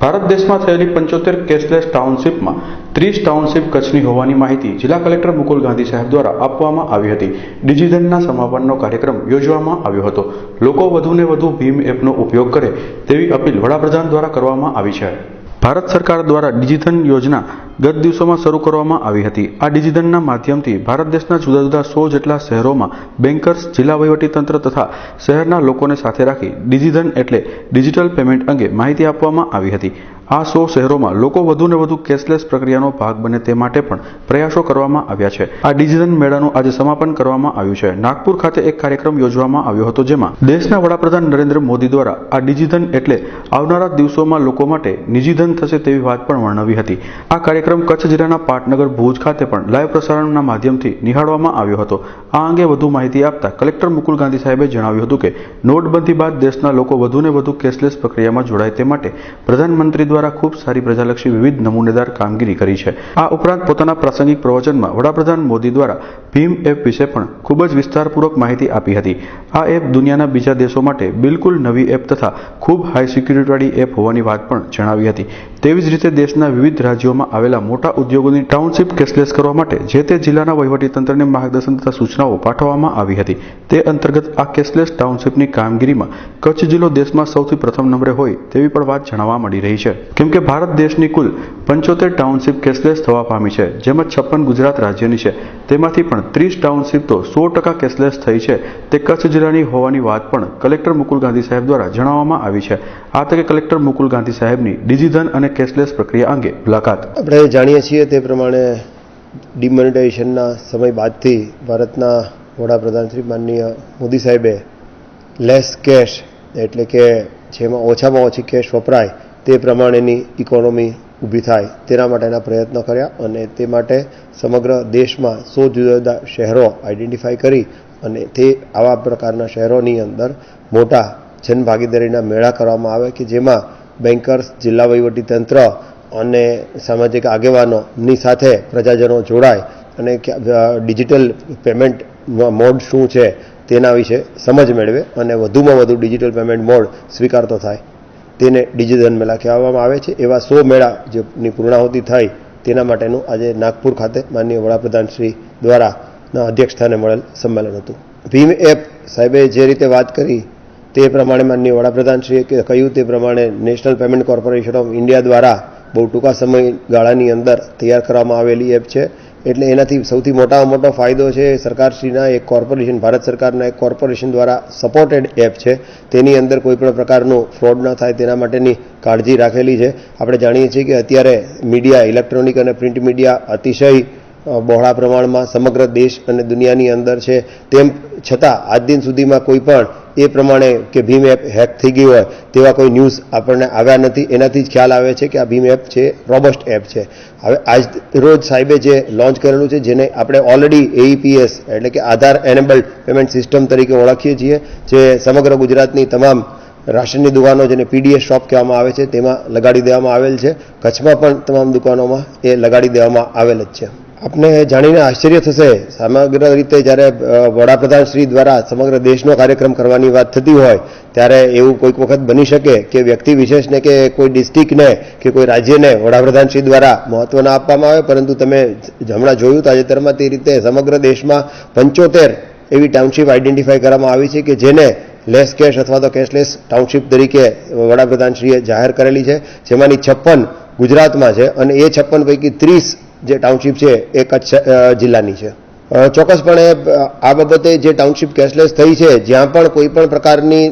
ભારત દેશમાં થયેલી પંચોતેર કેશલેસ ટાઉનશીપમાં ત્રીસ ટાઉનશીપ કચ્છની હોવાની માહિતી જિલ્લા કલેક્ટર મુકુલ ગાંધી સાહેબ દ્વારા આપવામાં આવી હતી. ડિજીધનના સમાપનનો કાર્યક્રમ યોજવામાં આવ્યો હતો. લોકો વધુને વધુ ભીમ એપનો ઉપયોગ કરે તેવી અપીલ વડાપ્રધાન દ્વારા કરવામાં આવી છે. ભારત સરકાર દ્વારા ડિજીધન યોજના ગત દિવસોમાં શરૂ કરવામાં આવી હતી. આ ડિજીધનના માધ્યમથી ભારત દેશના જુદા જુદા સો જેટલા શહેરોમાં બેન્કર્સ જિલ્લા વહીવટીતંત્ર તથા શહેરના લોકોને સાથે રાખી ડિજીધન એટલે ડિજિટલ પેમેન્ટ અંગે માહિતી આપવામાં આવી હતી. આ સો શહેરોમાં લોકો વધુને વધુ કેશલેસ પ્રક્રિયાનો ભાગ બને તે માટે પણ પ્રયાસો કરવામાં આવ્યા છે. આ ડિજિટલ મેળાનું આજે સમાપન કરવામાં આવ્યું છે. નાગપુર ખાતે એક કાર્યક્રમ યોજવામાં આવ્યો હતો જેમાં દેશના વડાપ્રધાન નરેન્દ્ર મોદી દ્વારા આ ડિજિધન એટલે આવનારા દિવસોમાં લોકો માટે નિજીધન થશે તેવી વાત પણ વર્ણવી હતી. આ કાર્યક્રમ કચ્છ જિલ્લાના પાટનગર ભુજ ખાતે પણ લાઈવ પ્રસારણના માધ્યમથી નિહાળવામાં આવ્યો હતો. આ અંગે વધુ માહિતી આપતા કલેક્ટર મુકુલ ગાંધી સાહેબે જણાવ્યું હતું કે, નોટબંધી બાદ દેશના લોકો વધુને વધુ કેશલેસ પ્રક્રિયામાં જોડાય તે માટે પ્રધાનમંત્રી દ્વારા ખૂબ સારી પ્રજાલક્ષી વિવિધ નમૂનેદાર કામગીરી કરી છે. આ ઉપરાંત પોતાના પ્રાસંગિક પ્રવચનમાં વડાપ્રધાન મોદી દ્વારા ભીમ એપ વિશે પણ ખૂબ જ વિસ્તારપૂર્વક માહિતી આપી હતી. આ એપ દુનિયાના બીજા દેશો માટે બિલકુલ નવી એપ તથા ખૂબ હાઈ સિક્યુરિટીવાળી એપ હોવાની વાત પણ જણાવી હતી. તેવી જ રીતે દેશના વિવિધ રાજ્યોમાં આવેલા મોટા ઉદ્યોગોની ટાઉનશીપ કેશલેસ કરવા માટે જે તે જિલ્લાના વહીવટીતંત્રને માર્ગદર્શન તથા સૂચનાઓ પાઠવવામાં આવી હતી. તે અંતર્ગત આ કેશલેસ ટાઉનશીપની કામગીરીમાં કચ્છ જિલ્લો દેશમાં સૌથી પ્રથમ નંબરે હોય તેવી પણ વાત જાણવા મળી રહી છે. કેમ કે ભારત દેશની કુલ પંચોતેર ટાઉનશીપ કેશલેસ થવા પામી છે, જેમાં છપ્પન ગુજરાત રાજ્યની છે. તેમાંથી પણ ત્રીસ ટાઉનશીપ તો સો ટકા કેશલેસ થઈ છે. તે કચ્છ જિલ્લાની હોવાની વાત પણ કલેક્ટર મુકુલ ગાંધી સાહેબ દ્વારા જણાવવામાં આવી છે. આ તકે કલેક્ટર મુકુલ ગાંધી સાહેબની ડિજીધન અને કેશલેસ પ્રક્રિયા અંગે મુલાકાત. આપણે જાણીએ છીએ તે પ્રમાણે ડિમોનિટાઇઝેશનના સમય બાદથી ભારતના વડાપ્રધાન શ્રી માનનીય મોદી સાહેબે લેસ કેશ એટલે કે જેમાં ઓછામાં ઓછી કેશ વપરાય, તે પ્રમાણેની ઇકોનોમી ઊભી થાય, તેના માટેના પ્રયત્નો કર્યા અને તે માટે સમગ્ર દેશમાં સો જુદા જુદા શહેરો આઈડેન્ટિફાઈ કરી અને તે આવા પ્રકારના શહેરોની અંદર મોટા જનભાગીદારીના મેળા કરવામાં આવે કે જેમાં બેન્કર્સ જિલ્લા વહીવટીતંત્ર અને સામાજિક આગેવાનોની સાથે પ્રજાજનો જોડાય અને ડિજિટલ પેમેન્ટ મોડ શું છે તેના વિશે સમજ મેળવે અને વધુમાં વધુ ડિજિટલ પેમેન્ટ મોડ સ્વીકારતો થાય. તેને ડિજિટલ મેળા કહેવામાં આવે છે. એવા સો મેળા જેની પૂર્ણાહુતિ થઈ તેના માટેનું આજે નાગપુર ખાતે માનનીય વડાપ્રધાન શ્રી અધ્યક્ષ અધ્યક્ષસ્થાને મળેલ સંમેલન હતું. ભીમ એપ સાહેબે જે રીતે વાત કરી તે પ્રમાણે માનનીય વડાપ્રધાનશ્રીએ કહ્યું તે પ્રમાણે National Payment Corporation of India દ્વારા બહુ ટૂંકા સમયગાળાની અંદર તૈયાર કરવામાં આવેલી એપ છે. એટલે એનાથી સૌથી મોટામાં મોટો ફાયદો છે સરકારશ્રીના એક કોર્પોરેશન, ભારત સરકારના એક કોર્પોરેશન દ્વારા સપોર્ટેડ એપ છે. તેની અંદર કોઈપણ પ્રકારનો ફ્રોડ ન થાય તેના માટેની કાળજી રાખેલી છે. આપણે જાણીએ છીએ કે અત્યારે મીડિયા, ઇલેક્ટ્રોનિક અને પ્રિન્ટ મીડિયા અતિશય બહોળા પ્રમાણમાં સમગ્ર દેશ અને દુનિયાની અંદર છે. તેમ છતાં, આજ દિન સુધીમાં કોઈ પણ એ પ્રમાણે કે ભીમ એપ હેક થઈ ગઈ હોય તેવા કોઈ ન્યૂઝ આપણને આવ્યા નથી. એનાથી જ ખ્યાલ આવે છે કે આ ભીમ એપ છે, રોબસ્ટ એપ છે. હવે આજ રોજ સાહેબે જે લોન્ચ કરેલું છે, જેને આપણે ઓલરેડી એઈપીએસ એટલે કે આધાર એનેબલ્ડ પેમેન્ટ સિસ્ટમ તરીકે ઓળખીએ છીએ, જે સમગ્ર ગુજરાતની તમામ રાશનની દુકાનો જેને પીડીએસ શોપ કહેવામાં આવે છે, તેમાં લગાડી દેવામાં આવેલ છે. કચ્છમાં પણ તમામ દુકાનોમાં એ લગાડી દેવામાં આવેલ જ છે. આપને જાણીને આશ્ચર્ય થશે. સમગ્ર રીતે જ્યારે વડાપ્રધાન શ્રી દ્વારા સમગ્ર દેશનો કાર્યક્રમ કરવાની વાત થતી હોય, ત્યારે એવું કોઈક વખત બની શકે કે વ્યક્તિ વિશેષને કે કોઈ ડિસ્ટ્રિક્ટને કે કોઈ રાજ્યને વડાપ્રધાન શ્રી દ્વારા મહત્વ ના આપવામાં આવે, પરંતુ તમે હમણાં જોયું તાજેતરમાં તે રીતે સમગ્ર દેશમાં પંચોતેર એવી ટાઉનશીપ આઈડેન્ટિફાઈ કરવામાં આવી છે કે જેને લેસ કેશ અથવા તો કેશલેસ ટાઉનશીપ તરીકે વડાપ્રધાનશ્રીએ જાહેર કરેલી છે. જેમાંની છપ્પન ગુજરાતમાં છે અને એ છપ્પન પૈકી ત્રીસ જે ટાઉનશીપ છે એ કચ્છ જિલ્લાની છે. ચોક્કસપણે આ બાબતે જે ટાઉનશીપ કેશલેસ થઈ છે, જ્યાં પણ કોઈ પણ પ્રકારની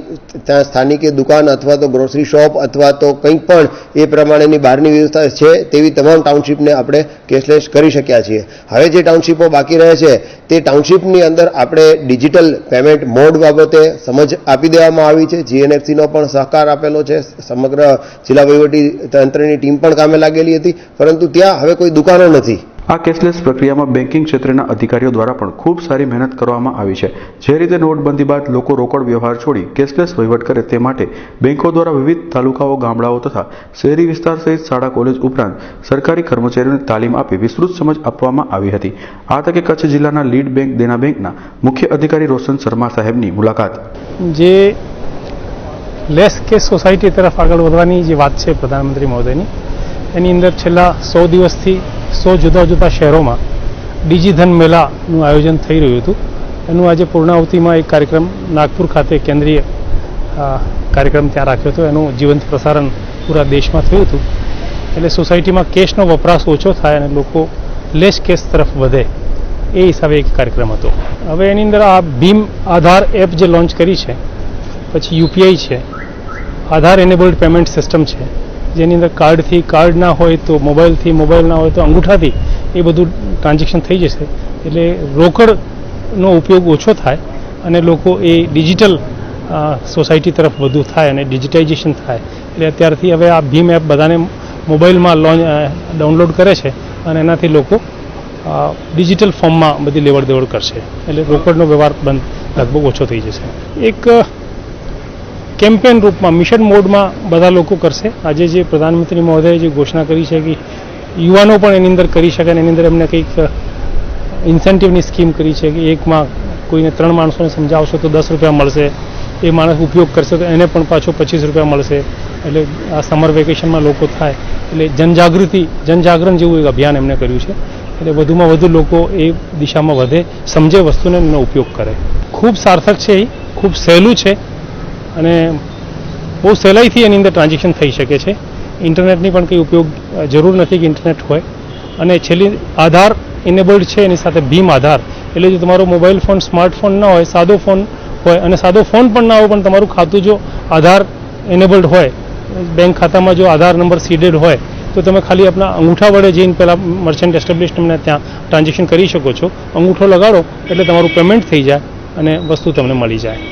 ત્યાં સ્થાનિકે દુકાન અથવા તો ગ્રોસરી શોપ અથવા તો કંઈક પણ એ પ્રમાણેની બહારની વ્યવસ્થા છે, તેવી તમામ ટાઉનશીપને આપણે કેશલેસ કરી શક્યા છીએ. હવે જે ટાઉનશીપો બાકી રહે છે, તે ટાઉનશીપની અંદર આપણે ડિજિટલ પેમેન્ટ મોડ બાબતે સમજ આપી દેવામાં આવી છે. જીએનએફસીનો પણ સહકાર આપેલો છે. સમગ્ર જિલ્લા વહીવટી તંત્રની ટીમ પણ કામે લાગેલી હતી, પરંતુ ત્યાં હવે કોઈ દુકાનો નથી. આ કેશલેસ પ્રક્રિયામાં બેન્કિંગ ક્ષેત્રના અધિકારીઓ દ્વારા પણ ખૂબ સારી મહેનત કરવામાં આવી છે. જે રીતે નોટબંધી બાદ લોકો રોકડ વ્યવહાર છોડી કેશલેસ વહીવટ કરે તે માટે બેન્કો દ્વારા વિવિધ તાલુકાઓ, ગામડાઓ તથા શહેરી વિસ્તાર સહિત શાળા, કોલેજ ઉપરાંત સરકારી કર્મચારીઓને તાલીમ આપી વિસ્તૃત સમજ આપવામાં આવી હતી. આ તકે કચ્છ જિલ્લાના લીડ બેંક દેના બેંકના મુખ્ય અધિકારી રોશન શર્મા સાહેબની મુલાકાત. જે લેસ કેસ સોસાયટી તરફ આગળ વધવાની જે વાત છે પ્રધાનમંત્રી મહોદયની, એની અંદર છેલ્લા સો દિવસથી સો જુદા જુદા શહેરોમાં ડિજીધન મેળાનું આયોજન થઈ રહ્યું હતું. એનું આજે પૂર્ણાવતિમાં એક કાર્યક્રમ નાગપુર ખાતે કેન્દ્રીય કાર્યક્રમ ત્યાં રાખ્યો હતો. એનું જીવંત પ્રસારણ પૂરા દેશમાં થયું હતું. એટલે સોસાયટીમાં કેશનો વપરાશ ઓછો થાય અને લોકો લેસ કેશ તરફ વધે એ હિસાબે એક કાર્યક્રમ હતો. હવે એની અંદર આ ભીમ આધાર એપ જે લોન્ચ કરી છે, પછી યુપીઆઈ છે આધાર એનેબલ્ડ પેમેન્ટ સિસ્ટમ છે જેની અંદર કાર્ડથી કાર્ડ ના હોય તો મોબાઈલથી મોબાઈલ ના હોય તો અંગૂઠાથી એ બધું ટ્રાન્ઝેક્શન થઈ જશે. એટલે રોકડનો ઉપયોગ ઓછો થાય અને લોકો એ ડિજિટલ સોસાયટી તરફ વધુ થાય અને ડિજિટાઇઝેશન થાય. એટલે અત્યારથી હવે આ ભીમ એપ બધાને મોબાઈલમાં લોન્ચ ડાઉનલોડ કરે છે અને એનાથી લોકો ડિજિટલ ફોર્મમાં બધી લેવડ દેવડ કરશે. એટલે રોકડનો વ્યવહાર બંધ લગભગ ઓછો થઈ જશે. એક કેમ્પેન રૂપમાં, મિશન મોડમાં બધા લોકો કરશે. આજે જે પ્રધાનમંત્રી મહોદયે જે ઘોષણા કરી છે કે યુવાનો પણ એની અંદર કરી શકે અને એની અંદર એમને કંઈક ઇન્સેન્ટિવની સ્કીમ કરી છે કે એકમાં કોઈને ત્રણ માણસોને સમજાવશો તો દસ રૂપિયા મળશે. એ માણસ ઉપયોગ કરશે તો એને પણ પાછો પચીસ રૂપિયા મળશે. એટલે આ સમર વેકેશનમાં લોકો થાય. એટલે જનજાગૃતિ, જનજાગરણ જેવું એક અભિયાન એમને કર્યું છે. એટલે વધુમાં વધુ લોકો એ દિશામાં વધે, સમજે વસ્તુને એનો ઉપયોગ કરે. ખૂબ સાર્થક છે એ, ખૂબ સહેલું છે. અને બહુ સહેલાઈથી એની અંદર ટ્રાન્ઝેક્શન થઈ શકે છે. ઇન્ટરનેટની પણ કંઈ ઉપયોગ જરૂર નથી કે ઇન્ટરનેટ હોય. અને છેલ્લી આધાર ઇનેબલ્ડ છે, એની સાથે ભીમ આધાર. એટલે જો તમારો મોબાઈલ ફોન સ્માર્ટફોન ના હોય, સાદો ફોન હોય, અને સાદો ફોન પણ ના હોય, પણ તમારું ખાતું જો આધાર ઇનેબલ્ડ હોય બેંક ખાતામાં જો આધાર નંબર સીડેડ હોય, તો તમે ખાલી આપણા અંગૂઠા વડે જઈને પહેલાં મર્ચન્ટ એસ્ટેબ્લિશમેન્ટને ત્યાં ટ્રાન્ઝેક્શન કરી શકો છો. અંગૂઠો લગાડો, એટલે તમારું પેમેન્ટ થઈ જાય અને વસ્તુ તમને મળી જાય.